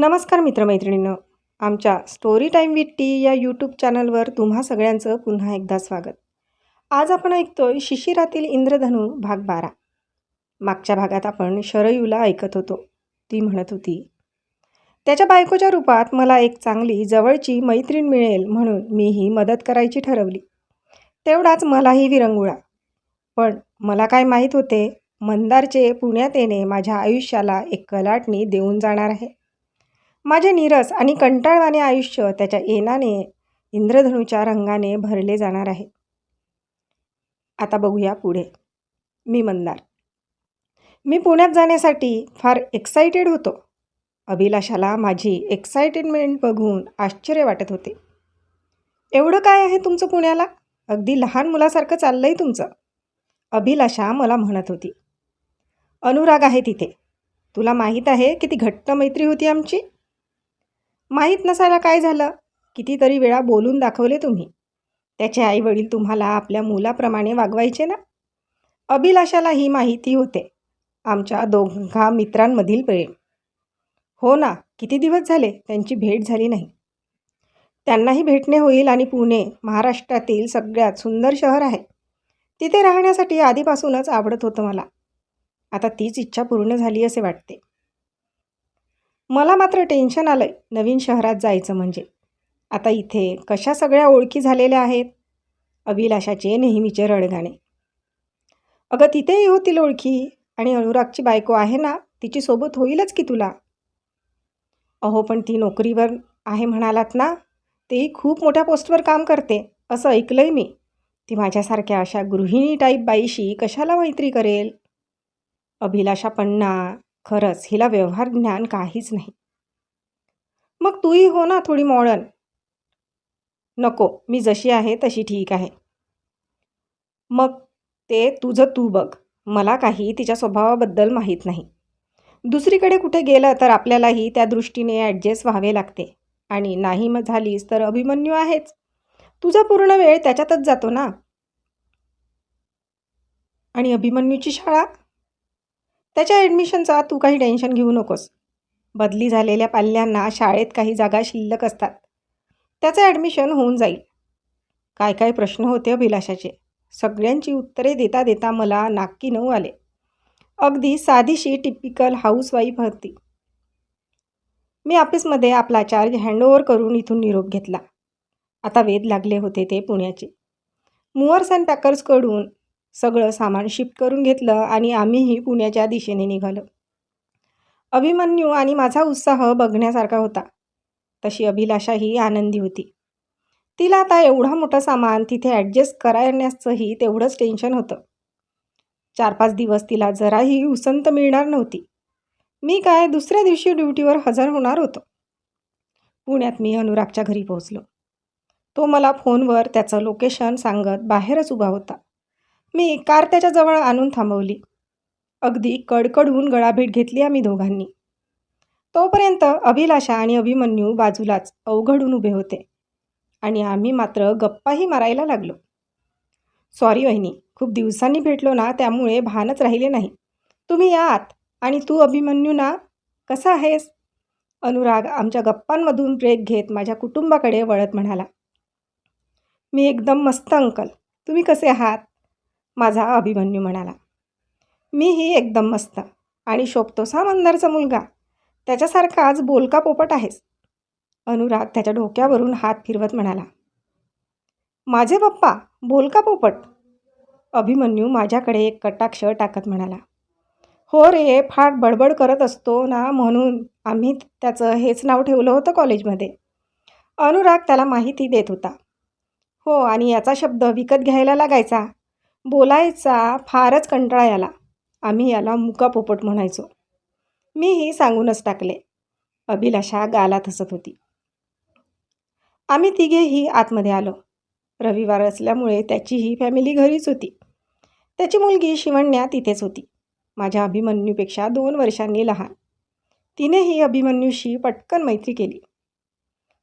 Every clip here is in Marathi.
नमस्कार मित्रमैत्रिणींनो. आमच्या स्टोरी टाईम विथ टी या यूट्यूब चॅनलवर तुम्हा सगळ्यांचं पुन्हा एकदा स्वागत. आज आपण ऐकतोय शिशिरातील इंद्रधनू भाग बारा. मागच्या भागात आपण शरयूला ऐकत होतो. ती म्हणत होती त्याच्या बायकोच्या रूपात मला एक चांगली जवळची मैत्रीण मिळेल म्हणून मीही मदत करायची ठरवली. तेवढाच मलाही विरंगुळा. पण मला काय माहीत होते मंदारचे पुण्यात येणे माझ्या आयुष्याला एक कलाटणी देऊन जाणार आहे. माझे नीरस आणि कंटाळवाणे आयुष्य त्याच्या येनाने इंद्रधनुच्या रंगाने भरले जाणार आहे. आता बघूया पुढे. मी मंदार मी पुण्यात जाण्यासाठी फार एक्सायटेड होतो. अभिलाषाला माझी एक्साइटेडमेंट बघून आश्चर्य वाटत होते. एवढं काय आहे तुमचं पुण्याला? अगदी लहान मुलासारखं चाललंय तुमचं. अभिलाषा मला म्हणत होती. अनुराग आहे तिथे. तुला माहीत आहे किती घट्ट मैत्री होती आमची? माहीत नसायला काय झालं? कितीतरी वेळा बोलून दाखवले तुम्ही. त्याचे आईवडील तुम्हाला आपल्या मुलाप्रमाणे वागवायचे ना? अभिलाषाला ही माहिती होते. आमच्या दोघा मित्रांमधील प्रेम. हो ना किती दिवस झाले? त्यांची भेट झाली नाही. त्यांनाही भेटणे होईल आणि पुणे महाराष्ट्रातील सगळ्यात सुंदर शहर आहे. तिथे राहण्यासाठी आधीपासूनच आवडत होतं मला. आता तीच इच्छा पूर्ण झाली असे वाटते. मला मात्र टेन्शन आलं आहे नवीन शहरात जायचं म्हणजे. आता इथे कशा सगळ्या ओळखी झालेल्या आहेत? अभिलाषाचे नेहमीचे रडगाणे अगं तिथेही होतील ओळखी आणि अनुरागची बायको आहे ना तिची सोबत होईलच की तुला? अहो पण ती नोकरीवर आहे म्हणालात ना तेही खूप मोठ्या पोस्टवर काम करते असं ऐकलं आहे मी. ती माझ्यासारख्या अशा गृहिणी टाईप बाईशी कशाला मैत्री करेल? अभिलाषा पन्ना खरंच हिला व्यवहार ज्ञान काहीच नाही. मग तूही हो ना थोडी मॉडर्न नको मी जशी आहे तशी ठीक आहे. मग ते तुझं तू बघ. मला काही तिच्या स्वभावाबद्दल माहीत नाही. दुसरीकडे कुठे गेलं तर आपल्यालाही त्या दृष्टीने ॲडजस्ट व्हावे लागते. आणि नाही मग झालीस तर अभिमन्यू आहेच. तुझा पूर्ण वेळ त्याच्यातच जातो ना? आणि अभिमन्यूची शाळा? त्याच्या ॲडमिशनचा तू काही टेन्शन घेऊ नकोस. बदली झालेल्या पाल्यांना शाळेत काही जागा शिल्लक असतात. त्याचं ॲडमिशन होऊन जाईल. काय काय प्रश्न होते अभिलाषाचे. सगळ्यांची उत्तरे देता देता मला नाक्की नऊ आले. अगदी साधीशी टिपिकल हाऊसवाईफ होती. मी ऑफिसमध्ये आपला चार्ज हँडओव्हर करून इथून निरोप घेतला. आता वेध लागले होते ते पुण्याचे. मुअर्स अँड पॅकर्सकडून सगळं सामान शिफ्ट करून घेतलं आणि आम्हीही पुण्याच्या दिशेने निघालो. अभिमन्यू आणि माझा उत्साह बघण्यासारखा होता. तशी अभिलाषाही आनंदी होती. तिला आता एवढा मोठा सामान तिथे ॲडजस्ट करण्याचंही तेवढंच टेन्शन होतं. चार पाच दिवस तिला जराही उसंत मिळणार नव्हती. मी काय दुसऱ्या दिवशी ड्युटीवर हजर होणार होतो? पुण्यात मी अनुरागच्या घरी पोहोचलो. तो मला फोनवर त्याचं लोकेशन सांगत बाहेरच उभा होता. मी कार त्याच्याजवळ आणून थांबवली. अगदी कडकडून गळाभेट घेतली आम्ही दोघांनी. तोपर्यंत अभिलाषा आणि अभिमन्यू बाजूलाच अवघडून उभे होते आणि आम्ही मात्र गप्पाही मारायला लागलो. सॉरी वहिनी खूप दिवसांनी भेटलो ना त्यामुळे भानच राहिले नाही. तुम्ही या आत आणि तू अभिमन्यू ना कसा आहेस? अनुराग आमच्या गप्पांमधून ब्रेक घेत माझ्या कुटुंबाकडे वळत म्हणाला. मी एकदम मस्त अंकल. तुम्ही कसे आहात? माझा अभिमन्यू म्हणाला. मीही एकदम मस्त आणि शोभतोसा मंदारचा मुलगा. त्याच्यासारखाच बोलका पोपट आहेस. अनुराग त्याच्या डोक्यावरून हात फिरवत म्हणाला. माझे पप्पा बोलका पोपट. अभिमन्यू माझ्याकडे एक कटाक्ष टाकत म्हणाला. हो रे फार बडबड करत असतो ना म्हणून आम्ही त्याचं हेच नाव ठेवलं होतं कॉलेजमध्ये. अनुराग त्याला माहिती देत होता. हो आणि याचा शब्द विकत घ्यायला लागायचा. बोलायचा फारच कंटाळा याला आम्ही याला मुका पोपट म्हणायचो. मीही सांगूनच टाकले. अभिलाषा गालात हसत होती. आम्ही तिघेही आतमध्ये आलो. रविवार असल्यामुळे त्याचीही फॅमिली घरीच होती. त्याची मुलगी शिवण्या तिथेच होती. माझ्या अभिमन्यूपेक्षा दोन वर्षांनी लहान. तिनेही अभिमन्यूशी पटकन मैत्री केली.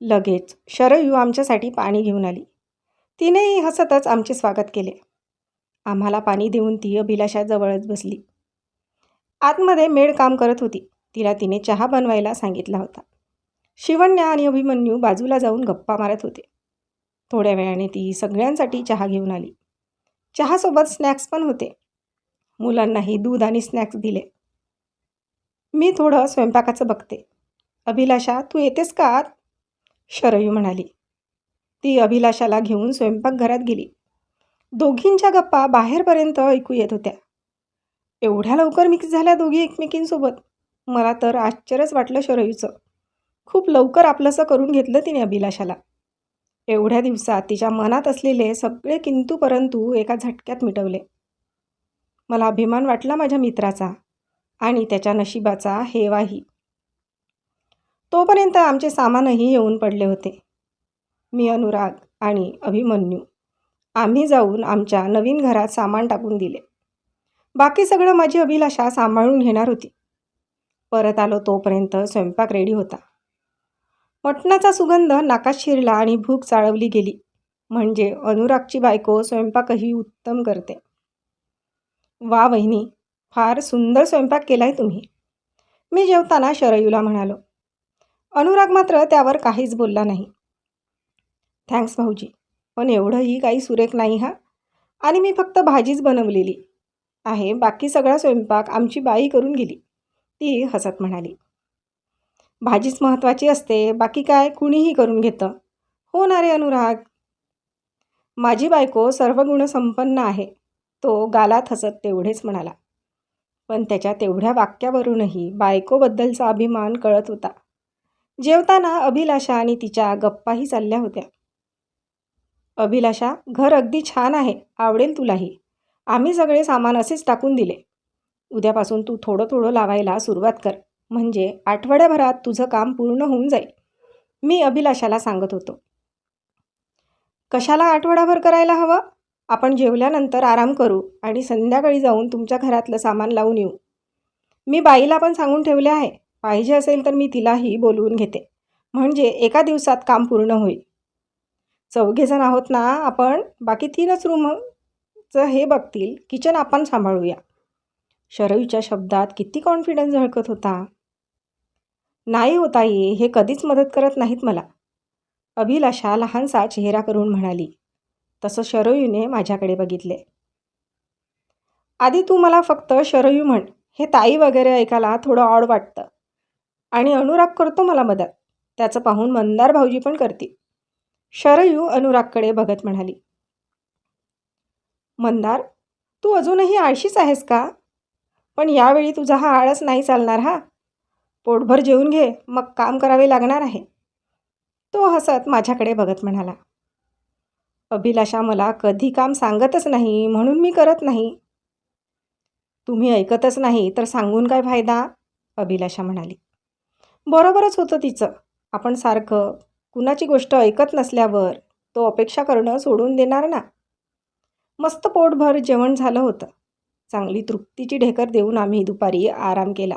लगेच शरयू आमच्यासाठी पाणी घेऊन आली. तिनेही हसतच आमचे स्वागत केले. आम्हाला पाणी देऊन ती अभिलाषाजवळच बसली. आतमध्ये मेड काम करत होती. तिला तिने चहा बनवायला सांगितला होता. शिवण्या आणि अभिमन्यू बाजूला जाऊन गप्पा मारत होते. थोड्या वेळाने ती सगळ्यांसाठी चहा घेऊन आली. चहासोबत स्नॅक्स पण होते. मुलांनाही दूध आणि स्नॅक्स दिले. मी थोडं स्वयंपाकाचं बघते. अभिलाषा तू येतेस का आत? शरयू म्हणाली. ती अभिलाषाला घेऊन स्वयंपाकघरात गेली. दोघींच्या गप्पा बाहेरपर्यंत ऐकू येत होत्या. एवढ्या लवकर मिक्स झाल्या दोघी एकमेकींसोबत. मला तर आश्चर्यच वाटलं शरयूचं. खूप लवकर आपलंसं करून घेतलं तिने अभिलाषाला. एवढ्या दिवसात तिच्या मनात असलेले सगळे किंतू परंतु एका झटक्यात मिटवले. मला अभिमान वाटला माझ्या मित्राचा आणि त्याच्या नशिबाचा हेवाही. तोपर्यंत आमचे सामानही येऊन पडले होते. मी अनुराग आणि अभिमन्यू. आम्ही जाऊन आमच्या नवीन घरात सामान टाकून दिले. बाकी सगळं माझी अभिलाषा सांभाळून घेणार होती. परत आलो तोपर्यंत स्वयंपाक रेडी होता. मटणाचा सुगंध नाकात शिरला आणि भूक चाळवली गेली. म्हणजे अनुरागची बायको स्वयंपाकही उत्तम करते. वा वहिनी फार सुंदर स्वयंपाक केलाय तुम्ही. मी जेवताना शरयूला म्हणालो. अनुराग मात्र त्यावर काहीच बोलला नाही. थँक्स भाऊजी. पण एवढंही काही सुरेख नाही हा. आणि मी फक्त भाजीच बनवलेली आहे. बाकी सगळा स्वयंपाक आमची बाई करून गेली. ती हसत म्हणाली भाजीच महत्त्वाची असते. बाकी काय कुणीही करून घेतं. हो ना रे अनुराग. माझी बायको सर्व गुणसंपन्न आहे. तो गालात हसत तेवढेच म्हणाला. पण त्याच्या तेवढ्या वाक्यावरूनही बायकोबद्दलचा अभिमान कळत होता. जेवताना अभिलाषा आणि तिच्या गप्पाही चालल्या होत्या. अभिलाषा घर अगदी छान आहे आवडेल तुलाही. आम्ही सगळे सामान असेच टाकून दिले. उद्यापासून तू थोडं थोडं लावायला सुरुवात कर. म्हणजे आठवड्याभरात तुझं काम पूर्ण होऊन जाईल. मी अभिलाषाला सांगत होतो. कशाला आठवडाभर करायला हवं? आपण जेवल्यानंतर आराम करू आणि संध्याकाळी जाऊन तुमच्या घरातलं सामान लावून येऊ. मी बाईला पण सांगून ठेवले आहे. पाहिजे असेल तर मी तिलाही बोलवून घेते. म्हणजे एका दिवसात काम पूर्ण होईल. चौघेजण आहोत ना आपण? बाकी तीनच रूमचं हे बघतील. किचन आपण सांभाळूया. शरयूच्या शब्दात किती कॉन्फिडन्स झळकत होता. नाही होता ये हे कधीच मदत करत नाहीत मला. अभिलाषा लहानसा चेहरा करून म्हणाली. तसं शरयूने माझ्याकडे बघितले. आधी तू मला फक्त शरयू म्हण. हे ताई वगैरे ऐकायला थोडं ऑड वाटतं. आणि अनुराग करतो मला मदत. त्याचं पाहून मंदार भाऊजी पण करतील. शरयू अनुरागकडे बघत म्हणाली. मंदार तू अजूनही आळशीच आहेस का? पण यावेळी तुझा हा आळस नाही चालणार हा. पोटभर जेवून घे मग काम करावे लागणार आहे. तो हसत माझ्याकडे बघत म्हणाला. अभिलाषा मला कधी काम सांगतच नाही म्हणून मी करत नाही. तुम्ही ऐकतच नाही तर सांगून काय फायदा? अभिलाषा म्हणाली. बरोबरच होतं तिचं. आपण सारखं कुणाची गोष्ट ऐकत नसल्यावर तो अपेक्षा करणं सोडून देणार ना? मस्त पोटभर जेवण झालं होतं. चांगली तृप्तीची ढेकर देऊन आम्ही दुपारी आराम केला.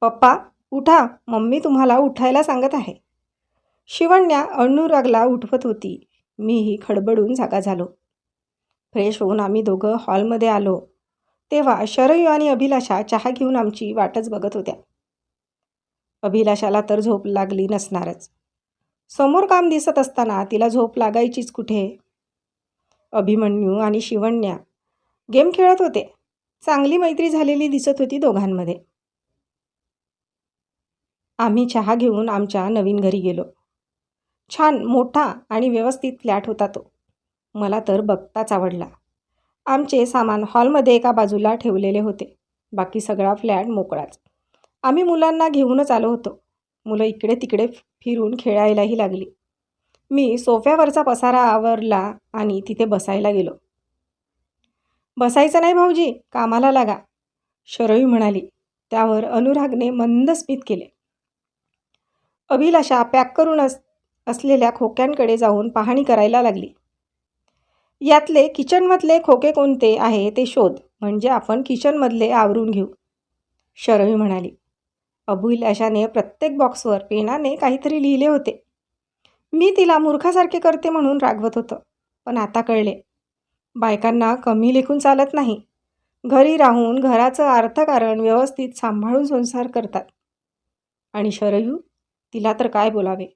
पप्पा उठा. मम्मी तुम्हाला उठायला सांगत आहे. शिवण्या अनुरागला उठवत होती. मीही खडबडून जागा झालो. फ्रेश होऊन आम्ही दोघं हॉलमध्ये आलो. तेव्हा शरयू आणि अभिलाषा चहा घेऊन आमची वाटच बघत होत्या. अभिलाषाला तर झोप लागली नसणारच. समोर काम दिसत असताना तिला झोप लागायचीच कुठे? अभिमन्यू आणि शिवण्या. गेम खेळत होते. चांगली मैत्री झालेली दिसत होती दोघांमध्ये. आम्ही चहा घेऊन आमच्या नवीन घरी गेलो. छान मोठा आणि व्यवस्थित फ्लॅट होता तो. मला तर बघताच आवडला. आमचे सामान हॉलमध्ये एका बाजूला ठेवलेले होते. बाकी सगळा फ्लॅट मोकळाच. आम्ही मुलांना घेऊनच आलो होतो. मुलं इकडे तिकडे फिरून खेळायलाही लागली. मी सोफ्यावरचा पसारा आवरला आणि तिथे बसायला गेलो. बसायचं नाही भाऊजी कामाला लागा शरयू म्हणाली. त्यावर अनुरागने मंद स्मित केले. अभिलाषा पॅक करून अस असलेल्या खोक्यांकडे जाऊन पाहणी करायला लागली. यातले किचनमधले खोके कोणते आहे ते शोध म्हणजे आपण किचनमधले आवरून घेऊ शरयू म्हणाली. अभिलाषाने प्रत्येक बॉक्सवर पेनाने काहीतरी लिहिले होते. मी तिला मूर्खासारखे करते म्हणून रागवत होतं पण आता कळले. बायकांना कमी लेखून चालत नाही. घरी राहून घराचं अर्थकारण व्यवस्थित सांभाळून संसार करतात. आणि शरयू तिला तर काय बोलावे?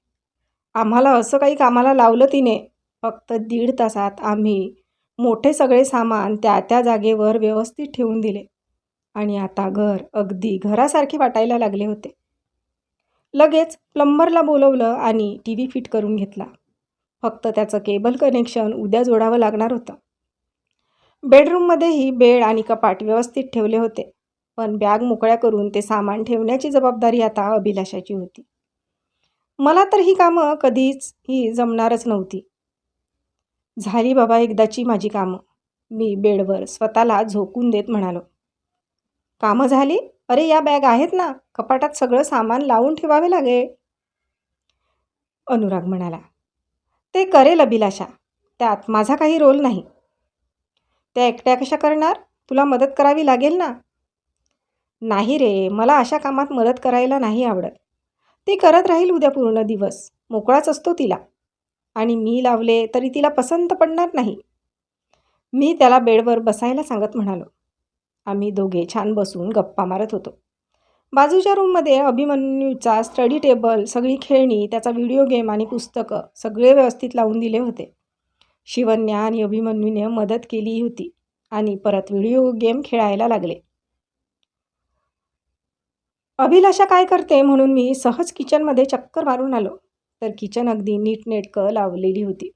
आम्हाला असं काही कामाला लावलं तिने. फक्त दीड तासात आम्ही मोठे सगळे सामान त्या त्या जागेवर व्यवस्थित ठेवून दिले. आणि आता घर अगदी घरासारखे वाटायला लागले होते. लगेच प्लंबरला बोलवलं आणि टी व्ही फिट करून घेतला. फक्त त्याचं केबल कनेक्शन उद्या जोडावं लागणार होतं. बेडरूममध्येही बेड आणि कपाट व्यवस्थित ठेवले होते पण बॅग मोकळ्या करून ते सामान ठेवण्याची जबाबदारी आता अभिलाषाची होती. मला तर ही कामं कधीच ही जमणारच नव्हती. झाली बाबा एकदाची माझी कामं मी बेडवर स्वतःला झोकून देत म्हणालो. कामं झाली? अरे या बॅग आहेत ना. कपाटात सगळं सामान लावून ठेवावे लागेल अनुराग म्हणाला ते करेल अभिलाषा त्यात माझा काही रोल नाही. त्या एकट्या कशा करणार? तुला मदत करावी लागेल ना. नाही रे मला अशा कामात मदत करायला नाही आवडत. ती करत राहील उद्या पूर्ण दिवस. मोकळाच असतो तिला. आणि मी लावले तरी तिला पसंत पडणार नाही. मी त्याला बेडवर बसायला सांगत म्हणालो. आम्ही दोघे छान बसून गप्पा मारत होतो. बाजूच्या रूममध्ये अभिमन्यूचा स्टडी टेबल सगळी खेळणी त्याचा व्हिडिओ गेम आणि पुस्तकं सगळे व्यवस्थित लावून दिले होते. शिवन्या आणि अभिमन्यूने मदत केली होती आणि परत व्हिडिओ गेम खेळायला लागले. अभिलाषा काय करते म्हणून मी सहज किचनमध्ये चक्कर मारून आलो. तर किचन अगदी नीटनेटकं लावलेली होती.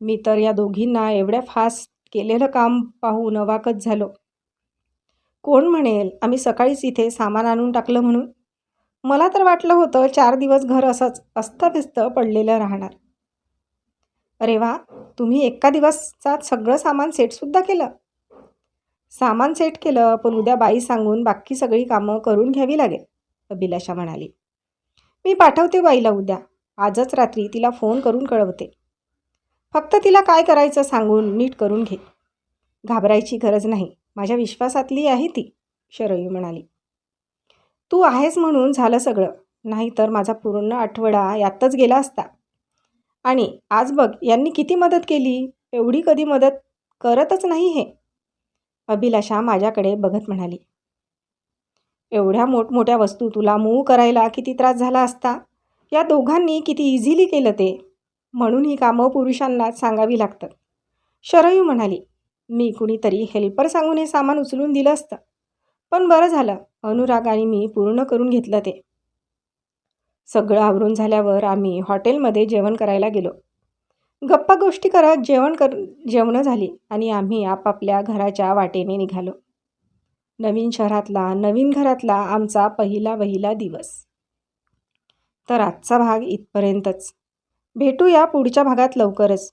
मी तर या दोघींना एवढ्या फास्ट केलेलं काम पाहून अवाकच झालो. कोण म्हणेल? आम्ही सकाळीच इथे सामान आणून टाकलं म्हणून. मला तर वाटलं होतं चार दिवस घर असंच अस्तव्यस्त पडलेलं राहणार. अरे वा तुम्ही एका दिवसात सगळं सामान सेटसुद्धा केलं. सामान सेट केलं पण उद्या बाई सांगून बाकी सगळी कामं करून घ्यावी लागेल अभिलाषा म्हणाली. मी पाठवते बाईला उद्या. आजच रात्री तिला फोन करून कळवते. फक्त तिला काय करायचं सांगून नीट करून घे. घाबरायची गरज नाही. माझ्या विश्वासातली आहे ती शरयू म्हणाली. तू आहेस म्हणून झालं सगळं नाही तर माझा पूर्ण आठवडा यातच गेला असता. आणि आज बघ यांनी किती मदत केली एवढी कधी मदत करतच नाही हे. अभिलाषा माझ्याकडे बघत म्हणाली. एवढ्या मोठमोठ्या वस्तू तुला मूव करायला किती त्रास झाला असता. या दोघांनी किती इझिली केलं ते म्हणून ही कामं पुरुषांनाच सांगावी लागतात. शरयू म्हणाली मी कुणीतरी हेल्पर सांगून हे सामान उचलून दिलं असतं. पण बरं झालं. अनुराग आणि मी पूर्ण करून घेतलं ते. सगळं आवरून झाल्यावर आम्ही हॉटेलमध्ये जेवण करायला गेलो. गप्पा गोष्टी करत जेवण कर जेवणं झाली आणि आम्ही आपापल्या घराच्या वाटेने निघालो. नवीन शहरातला नवीन घरातला आमचा पहिला वहिला दिवस. तर आजचा भाग इथपर्यंतच. भेटूया पुढच्या भागात लवकरच.